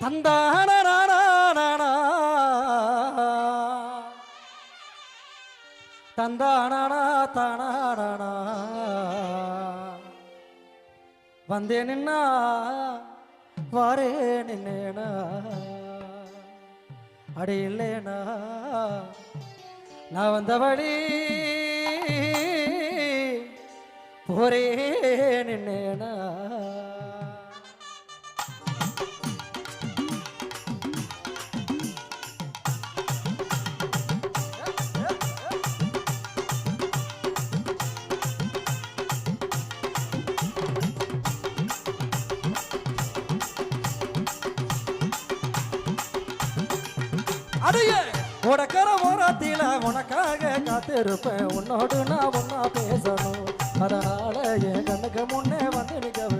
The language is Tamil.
தந்தானா தந்தானா தானா வந்தே நின்னா வாரே நின்னேனா. அடி இல்லேனா. நான் வந்தபடி போரே நின்னேனா. அடைய உடக்கர ஓரத்தில உனக்காக காத்திருப்பேன். உன்னோடு நான் ஒன்னா பேசணும். அதனால என் கண்ணுக்கு முன்னே வந்து நிக்க